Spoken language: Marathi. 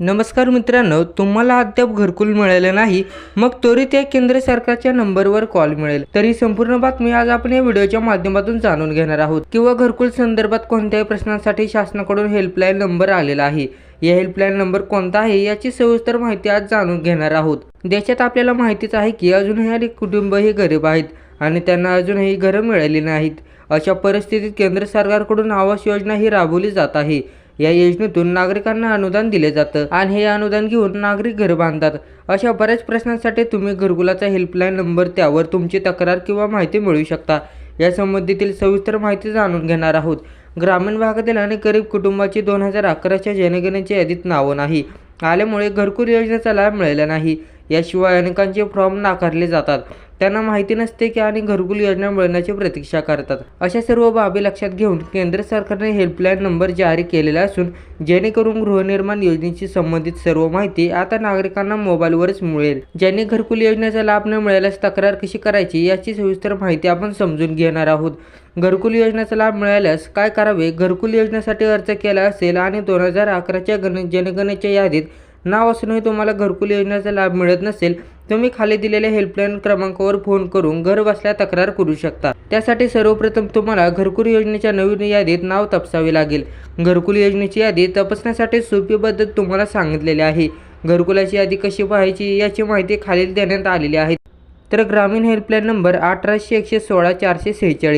नमस्कार मित्रांनो तुम्हाला अद्याप घरकुल मिळालं नाही मग त्वरित या केंद्र सरकारच्या नंबरवर कॉल मिळेल. तर ही संपूर्ण बातमी आज आपण या व्हिडिओच्या माध्यमातून जाणून घेणार आहोत. किंवा घरकुल संदर्भात कोणत्याही प्रश्नांसाठी शासनाकडून हेल्पलाईन नंबर आलेला आहे. या हेल्पलाईन नंबर कोणता आहे याची सविस्तर माहिती आज जाणून घेणार आहोत. देशात आपल्याला माहितीच आहे की अजूनही अनेक कुटुंब हे गरीब आहेत आणि त्यांना अजूनही घरं मिळाली नाहीत. अशा परिस्थितीत केंद्र सरकारकडून आवास योजना ही राबवली जात आहे. या योजनेतून नागरिकांना अनुदान दिले जातं आणि हे अनुदान घेऊन नागरिक घर बांधतात. अशा बऱ्याच प्रश्नांसाठी तुम्ही घरकुलाचा हेल्पलाईन नंबर त्यावर तुमची तक्रार किंवा माहिती मिळवू शकता. या संबंधीतील सविस्तर माहिती जाणून घेणार आहोत. ग्रामीण भागातील अनेक गरीब कुटुंबाची दोन हजार अकराच्या जनगणनेच्या यादीत नावं नाही. आल्यामुळे घरकुल योजनेचा लाभ मिळाला नाही. याशिवाय अनेकांचे फॉर्म नाकारले जातात. त्यांना माहिती नसते की आणि घरकुल योजना मिळण्याची प्रतीक्षा करतात. अशा सर्व बाबी लक्षात घेऊन केंद्र सरकारने हेल्पलाईन नंबर जारी केलेला असून जेणेकरून गृहनिर्माण योजनेशी संबंधित सर्व माहिती आता नागरिकांना मोबाईलवरच मिळेल. ज्यांनी घरकुल योजनेचा लाभ न मिळाल्यास तक्रार कशी करायची याची सविस्तर माहिती आपण समजून घेणार आहोत. घरकुल योजनेचा लाभ मिळाल्यास काय करावे? घरकुल योजनेसाठी अर्ज केला असेल आणि दोन हजार अकराच्या गण जनगणनेच्या यादीत नाव असूनही तुम्हाला घरकुल योजनेचा लाभ मिळत नसेल तुम्ही खाली दिलेल्या हेल्पलाईन क्रमांकावर फोन करून घर बसल्या तक्रार करू शकता. त्यासाठी सर्वप्रथम तुम्हाला घरकुल योजनेच्या नवीन यादीत नाव तपासावे लागेल. घरकुल योजनेची यादी तपासण्यासाठी सोपी पद्धत तुम्हाला सांगितलेली आहे. घरकुलाची यादी कशी पाहायची याची माहिती खालील देण्यात आलेली आहे. तर ग्रामीण हेल्पलाईन नंबर अठराशे एकशे सोळा चारशे सेहेचाळीस.